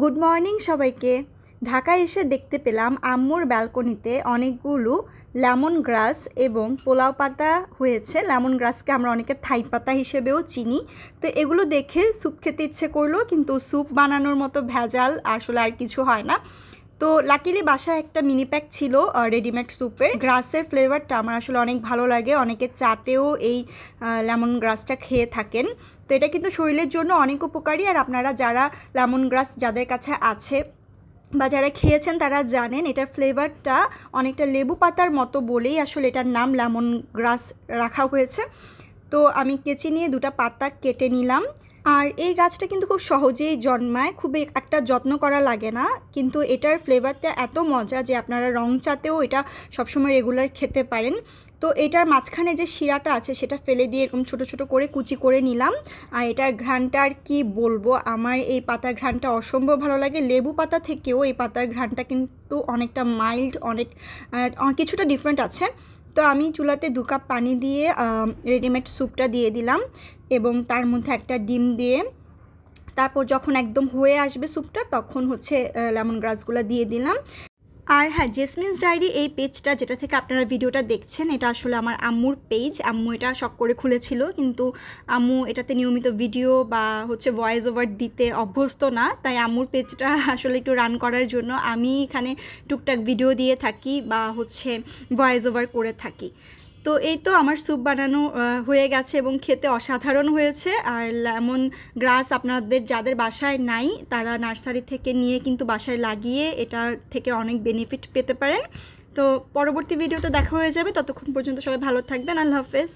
Good morning সবাইকে। ঢাকায় এসে দেখতে পেলাম আম্মুর ব্যালকনিতে অনেকগুলো লেমন গ্রাস এবং পোলাও পাতা হয়েছে। লেমন গ্রাসকে আমরা অনেকে থাই পাতা হিসেবেও চিনি। তো এগুলো দেখে স্যুপ খেতে ইচ্ছে করল, কিন্তু স্যুপ বানানোর মতো ভেজাল আসলে আর কিছু হয় না। তো লাকিলি বাসায় একটা মিনি প্যাক ছিল রেডিমেড স্যুপের গ্রাসের ফ্লেভারটা আমার আসলে অনেক ভালো লাগে। অনেকে চাতেও এই লেমন গ্রাসটা খেয়ে থাকেন। তো এটা কিন্তু শরীরের জন্য অনেক উপকারী। আর আপনারা যারা লেমন গ্রাস যাদের কাছে আছে বা যারা খেয়েছেন তারা জানেন, এটার ফ্লেভারটা অনেকটা লেবু পাতার মতো বলেই আসলে এটার নাম লেমন গ্রাস রাখা হয়েছে। তো আমি কেচি নিয়ে দুটো পাতা কেটে নিলাম। আর এই গাছটা কিন্তু খুব সহজেই জন্মায় খুব একটা যত্ন করা লাগে না। কিন্তু এটার ফ্লেভারটা এত মজা যে আপনারা রং চাতেও এটা সবসময় রেগুলার খেতে পারেন। তো এটার মাঝখানে যে শিরাটা আছে, সেটা ফেলে দিয়ে এরকম ছোট ছোট করে কুচি করে নিলাম। আর এটার ঘ্রাণটা আর কি বলব, আমার এই পাতার ঘ্রাণটা অসম্ভব ভালো লাগে। লেবু পাতা থেকেও এই পাতার ঘ্রাণটা কিন্তু অনেকটা মাইল্ড অনেক কিছুটা ডিফারেন্ট আছে। তো আমি চুলাতে দু কাপ পানি দিয়ে রেডিমেড স্যুপটা দিয়ে দিলাম এবং তার মধ্যে একটা ডিম দিয়ে তারপর যখন একদম হয়ে আসবে স্যুপটা তখন হচ্ছে লেমন গ্রাসগুলো দিয়ে দিলাম। আর হ্যাঁ জেসমিনস ডায়েরি এই পেজটা যেটা থেকে আপনারা ভিডিওটা দেখছেন, এটা আসলে আমার আম্মুর পেজ আম্মু এটা শখ করে খুলেছিল, কিন্তু আম্মু এটাতে নিয়মিত ভিডিও বা হচ্ছে ভয়েস ওভার দিতে অভ্যস্ত না, তাই আম্মুর পেজটা আসলে একটু রান করার জন্য আমি এখানে টুকটাক ভিডিও দিয়ে থাকি বা হচ্ছে ভয়েস ওভার করে থাকি। তো এই তো আমার স্যুপ বানানো হয়ে গেছে এবং খেতে অসাধারণ হয়েছে। আর লেমন গ্রাস আপনাদের, যাদের বাসায় নাই, তারা নার্সারি থেকে নিয়ে কিন্তু বাসায় লাগিয়ে এটা থেকে অনেক বেনিফিট পেতে পারেন। তো পরবর্তী ভিডিওতে দেখা হয়ে যাবে। ততক্ষণ পর্যন্ত সবাই ভালো থাকবেন। আল্লাহ হাফেজ।